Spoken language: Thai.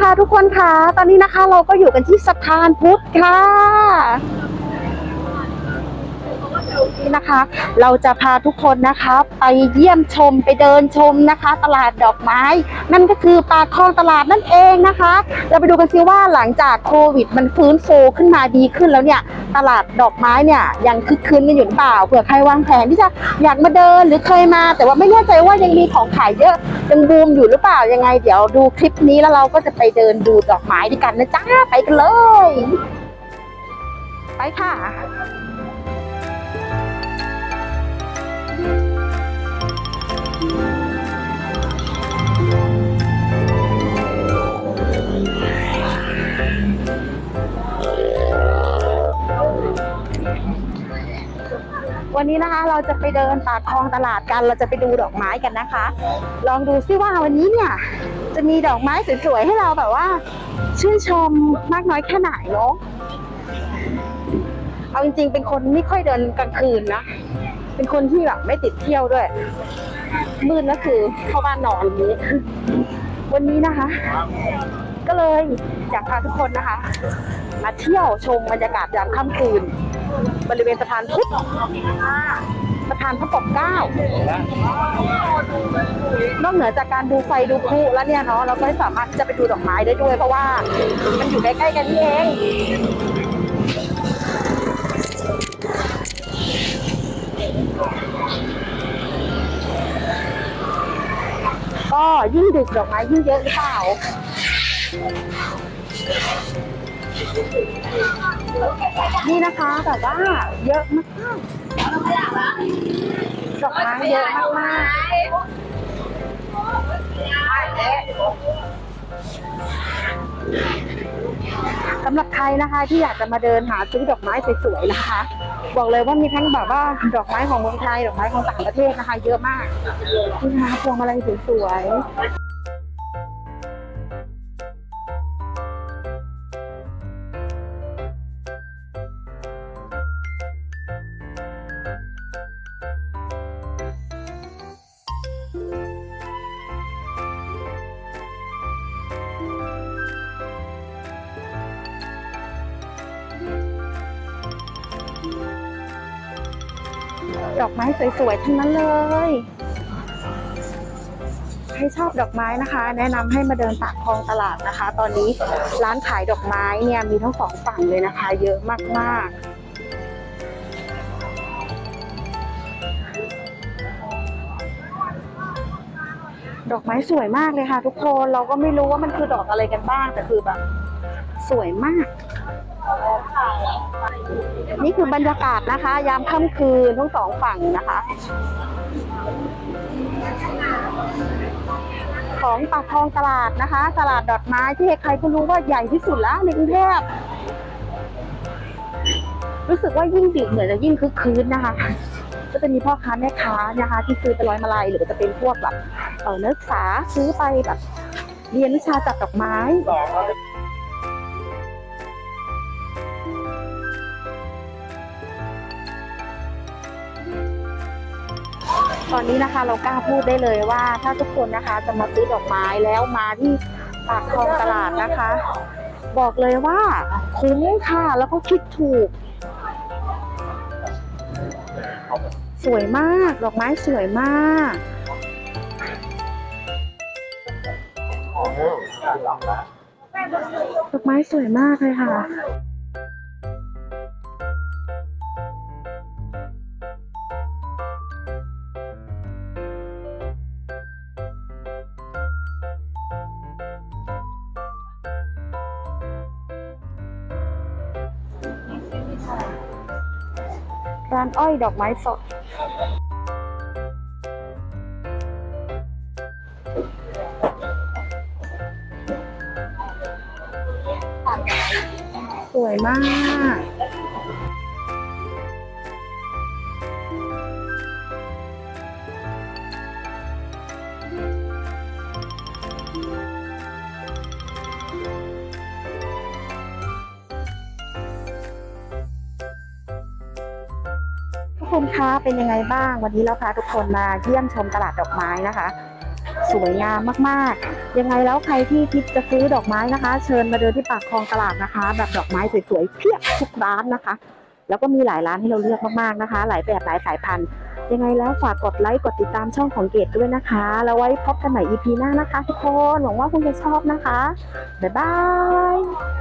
ค่ะทุกคนค่ะ ตอนนี้นะคะเราก็อยู่กันที่สะพานพุทธค่ะ นี่นะคะ เราจะพาทุกคนนะคะ ไปเยี่ยมชมไปเดินชมนะคะ ตลาดดอกไม้ นั่นก็คือปากคลองตลาดนั่นเองนะคะ เราไปดูกันซิว่าหลังจากโควิด มันฟื้นฟูขึ้นมาดีขึ้นแล้วเนี่ย ตลาดดอกไม้เนี่ยยังคึกคืนกันอยู่หรือเปล่าเผื่อใครวางแผนที่จะอยากมาเดินหรือเคยมา แต่ว่าไม่แน่ใจว่ายังมีของขายเยอะยังบูมอยู่หรือเปล่ายังไง เดี๋ยวดูคลิปนี้แล้วเราก็จะไปเดินดูดอกไม้ด้วยกันนะจ้าไปกันเลย ไปค่ะ วันนี้นะคะเราจะไปเดินปากคลองตลาดกัน เราจะไปดูดอกไม้กันนะคะ ลองดูซิว่าวันนี้เนี่ย จะมีดอกไม้สวยๆให้เราแบบว่า ชื่นชมมากน้อยแค่ไหนเนาะเอาจริงๆเป็นคนไม่ค่อยเดินกลางคืนนะ เป็นคนที่แบบไม่ติดเที่ยวด้วย มืดก็คือเข้าบ้านนอนอย่างนี้ วันนี้นะคะ ก็เลยอยากพาทุกคนนะคะ มาเที่ยวชมบรรยากาศยามค่ำคืน บริเวณสะพานพุทธสะพานพระปกเก้านอกเหนือจากการดูไฟดูพลุแล้วเนี่ยเนาะเราก็สามารถจะไปดูดอกไม้ได้ด้วย เพราะว่ามันอยู่ใกล้ๆกันนี่เอง ก็ยิ่งดึกดอกไม้ยิ่งเยอะหรือเปล่านี่นะคะแบบว่าเยอะมากดอกไม้เยอะมากๆ สำหรับใครนะคะที่อยากจะมาเดินหาซื้อดอกไม้สวยๆนะคะ บอกเลยว่ามีทั้งแบบว่าดอกไม้ของเมืองไทย ดอกไม้ของต่างประเทศนะคะ เยอะมากนี่นะคะพวงมาลัยสวยๆ ดอกไม้สวยๆทั้งนั้นเลย ใครชอบดอกไม้นะคะ แนะนำให้มาเดินปากคลองตลาดนะคะ ตอนนี้ร้านขายดอกไม้เนี่ยมีทั้งสองฝั่งเลยนะคะ เยอะมากๆดอกไม้สวยมากเลยค่ะ ทุกคนเราก็ไม่รู้ว่ามันคือดอกอะไรกันบ้างแต่คือแบบ สวยมาก นี่คือบรรยากาศนะคะ ยามค่ำคืนทั้งสองฝั่งนะคะ ของปากคลองตลาดนะคะ ตลาดดอกไม้ที่ใครก็รู้ว่าใหญ่ที่สุดแล้วในกรุงเทพรู้สึกว่ายิ่งดึกเหมือนจะยิ่งคึกคืนนะคะ ก็จะมีพ่อค้าแม่ค้านะคะ ที่ซื้อไปร้อยมาลัยหรือจะเป็นพวกแบบเออนักศึกษาซื้อไปแบบเรียนวิชาจัดดอกไม้ ตอนนี้นะคะเรากล้าพูดได้เลยว่า ถ้าทุกคนนะคะจะมาซื้อดอกไม้แล้วมาที่ปากคลองตลาดนะคะ บอกเลยว่าคุ้มค่ะแล้วก็คิดถูก สวยมากดอกไม้สวยมากดอกไม้สวยมากเลยค่ะ ร้านอ้อยดอกไม้สด สวยมาก กคนคะเป็นยังไงบ้าง วันนี้เราพาทุกคนมาเยี่ยมชมตลาดดอกไม้นะคะ สวยงามมากๆ ยังไงแล้วใครที่คิดจะซื้อดอกไม้นะคะ เชิญมาเดินที่ปากคลองตลาดนะคะ แบบดอกไม้สวยๆเพียบทุกร้านนะคะ แล้วก็มีหลายร้านให้เราเลือกมากๆนะคะ หลายแบบหลายสายพันธุ์ยังไงแล้วฝากกดไลค์กดติดตามช่องของเกดด้วยนะคะ แล้วไว้พบกันใหม่ EP หน้านะคะ ทุกคนหวังว่าคุณจะชอบนะคะบ๊ายบาย